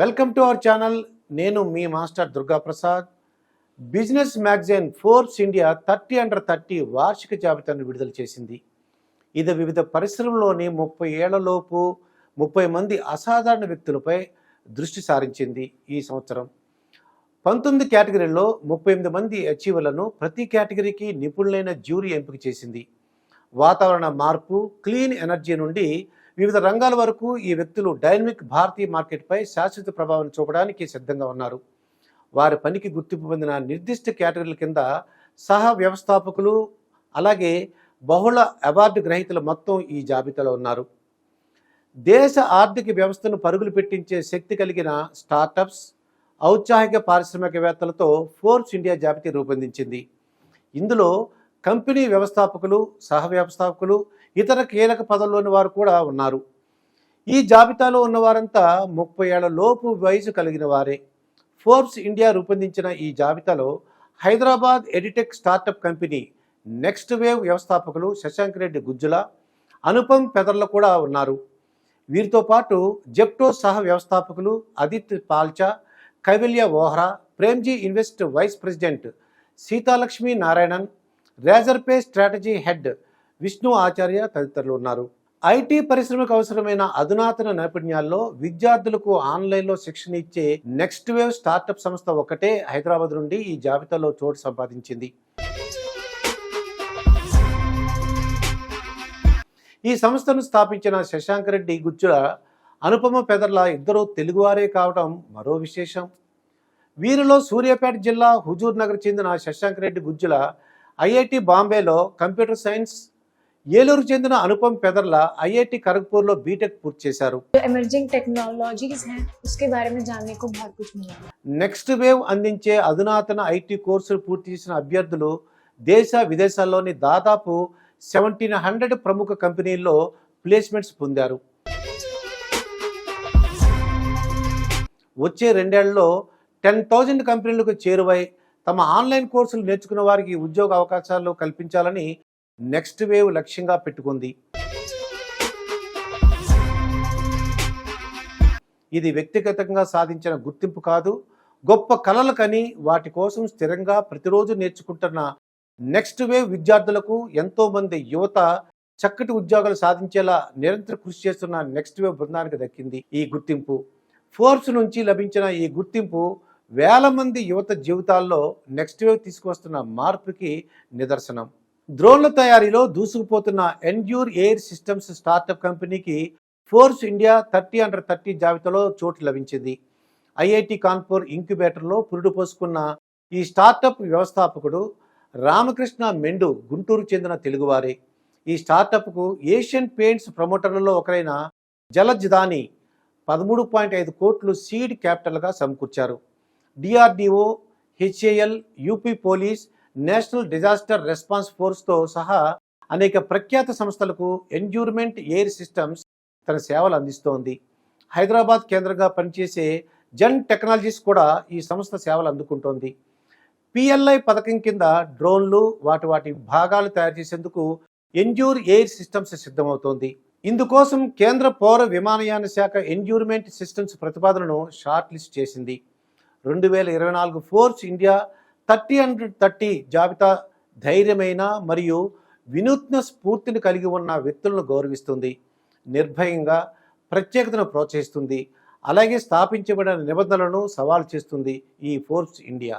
Welcome to our channel. నేను మీ master Durga Prasad business magazine Forbes India thirty under thirty వార్షిక జాబితాను విడుదల చేసింది. ఇది వివిధ పరిశ్రమలోని ముప్పై ఏళ్ళలోపు ముప్పై మంది అసాధారణ వ్యక్తులపై దృష్టి సారించింది ఈ సంవత్సరం. పంతొమ్మిది కేటగిరీల్లో ముప్పై ఎనిమిది మంది అచీవర్లను ప్రతి కేటగిరీకి నిపుణులైన జ్యూరీ ఎంపిక చేసింది. వాతావరణ మార్పు క్లీన్ ఎనర్జీ నుండి వివిధ రంగాల వరకు ఈ వ్యక్తులు డైనమిక్ భారతీయ మార్కెట్పై శాశ్వత ప్రభావం చూపడానికి సిద్ధంగా ఉన్నారు. వారి పనికి గుర్తింపు పొందిన నిర్దిష్ట కేటగిరీల కింద సహ వ్యవస్థాపకులు అలాగే బహుళ అవార్డు గ్రహీతలు మొత్తం ఈ జాబితాలో ఉన్నారు. దేశ ఆర్థిక వ్యవస్థను పరుగులు పెట్టించే శక్తి కలిగిన స్టార్టప్స్ ఔత్సాహిక పారిశ్రామికవేత్తలతో ఫోర్స్ ఇండియా జాబితా రూపొందించింది. ఇందులో కంపెనీ వ్యవస్థాపకులు సహ వ్యవస్థాపకులు ఇతర కీలక పదంలోని వారు కూడా ఉన్నారు. ఈ జాబితాలో ఉన్నవారంతా ముప్పై ఏళ్ళ లోపు వయసు కలిగిన వారే. ఫోర్బ్స్ ఇండియా రూపొందించిన ఈ జాబితాలో Hyderabad edtech startup company next wave వ్యవస్థాపకులు శశాంక్ రెడ్డి గుజ్జుల అనుపమ్ పెదర్ల కూడా ఉన్నారు. వీరితో పాటు జెప్టో సహ వ్యవస్థాపకులు Adit Palicha Kaivalya Vohra Premji invest vice president Seethalakshmi Narayanan Razorpay strategy head Vishnu Acharya తదితరులు ఉన్నారు. ఐటీ పరిశ్రమకు అవసరమైన అధునాతన నైపుణ్యాల్లో విద్యార్థులకు ఆన్లైన్లో శిక్షణ ఇచ్చే నెక్స్ట్ వేవ్ స్టార్టప్ సంస్థ ఒకటే హైదరాబాద్ నుండి ఈ జాబితాలో చోటు సంపాదించింది. ఈ సంస్థను స్థాపించిన శశాంక్ రెడ్డి గుజ్జుల అనుపమ పెదర్ల ఇద్దరు తెలుగువారే కావడం మరో విశేషం. వీరిలో సూర్యాపేట జిల్లా హుజూర్ నగర్ చెందిన శశాంక్ రెడ్డి గుజ్జుల ఐఐటి బాంబేలో కంప్యూటర్ సైన్స్ ఏలూరు చెందిన అనుపమ్ పెదర్ల ఐఐటి ఖరగ్పూర్లో బీటెక్ పూర్తి చేశారు. ఎమర్జింగ్ నెక్స్ట్ వేవ్ అందించే అధునాతన ఐటీ కోర్సులు పూర్తి చేసిన అభ్యర్థులు దేశ విదేశాల్లోని దాదాపు సెవెంటీన్ హండ్రెడ్ ప్రముఖ కంపెనీల్లో ప్లేస్మెంట్స్ పొందారు. వచ్చే రెండేళ్ళలో టెన్ థౌజండ్ కంపెనీలకు చేరువై తమ ఆన్లైన్ కోర్సులు నేర్చుకున్న వారికి ఉద్యోగ అవకాశాలు కల్పించాలని నెక్స్ట్ వేవ్ లక్ష్యంగా పెట్టుకుంది. ఇది వ్యక్తిగతంగా సాధించిన గుర్తింపు కాదు గొప్ప కలలు కని వాటి కోసం స్థిరంగా ప్రతిరోజు నేర్చుకుంటున్న నెక్స్ట్ వేవ్ విద్యార్థులకు ఎంతో మంది యువత చక్కటి ఉద్యోగాలు సాధించేలా నిరంతర కృషి చేస్తున్న నెక్స్ట్ వేవ్ బృందానికి దక్కింది ఈ గుర్తింపు. ఫోర్బ్స్ నుంచి లభించిన ఈ గుర్తింపు వేల మంది యువత జీవితాల్లో నెక్స్ట్ వేవ్ తీసుకువస్తున్న మార్పుకి నిదర్శనం. డ్రోన్ల తయారీలో దూసుకుపోతున్న ఎన్డ్యూర్ ఎయిర్ సిస్టమ్స్ స్టార్టప్ కంపెనీకి Forbes India thirty under thirty జాబితాలో చోటు లభించింది. ఐఐటి కాన్పూర్ ఇంక్యుబేటర్లో పురుడు పోసుకున్న ఈ స్టార్టప్ వ్యవస్థాపకుడు రామకృష్ణ మెండు గుంటూరు చెందిన తెలుగువారే. ఈ స్టార్టప్కు ఏషియన్ పెయింట్స్ ప్రమోటర్లలో ఒకరైన జలజ్దాని పదమూడు పాయింట్ ఐదు కోట్లు సీడ్ క్యాపిటల్గా సమకూర్చారు. DRDO HAL UP police national disaster response ఫోర్స్తో సహా అనేక ప్రఖ్యాత సంస్థలకు ఎండ్యూర్మెంట్ ఎయిర్ సిస్టమ్స్ తన సేవలు అందిస్తోంది. హైదరాబాద్ కేంద్రంగా పనిచేసే జన్ టెక్నాలజీస్ కూడా ఈ సంస్థ సేవలు అందుకుంటోంది. పిఎల్ఐ పథకం కింద డ్రోన్లు వాటి వాటి భాగాలు తయారు చేసేందుకు ఎండ్యూర్ ఎయిర్ సిస్టమ్స్ సిద్ధమవుతోంది. ఇందుకోసం కేంద్ర పౌర విమానయాన శాఖ ఎండ్యూర్మెంట్ సిస్టమ్స్ ప్రతిపాదనను షార్ట్ లిస్ట్ చేసింది. రెండు వేల ఇరవై నాలుగు Forbes India thirty hundred thirty జాబితా ధైర్యమైన మరియు వినూత్న స్ఫూర్తిని కలిగి ఉన్న వ్యక్తులను గౌరవిస్తుంది. నిర్భయంగా ప్రత్యేకతను ప్రోత్సహిస్తుంది. అలాగే స్థాపించబడిన నిబంధనలను సవాల్ చేస్తుంది ఈ ఫోర్బ్స్ ఇండియా.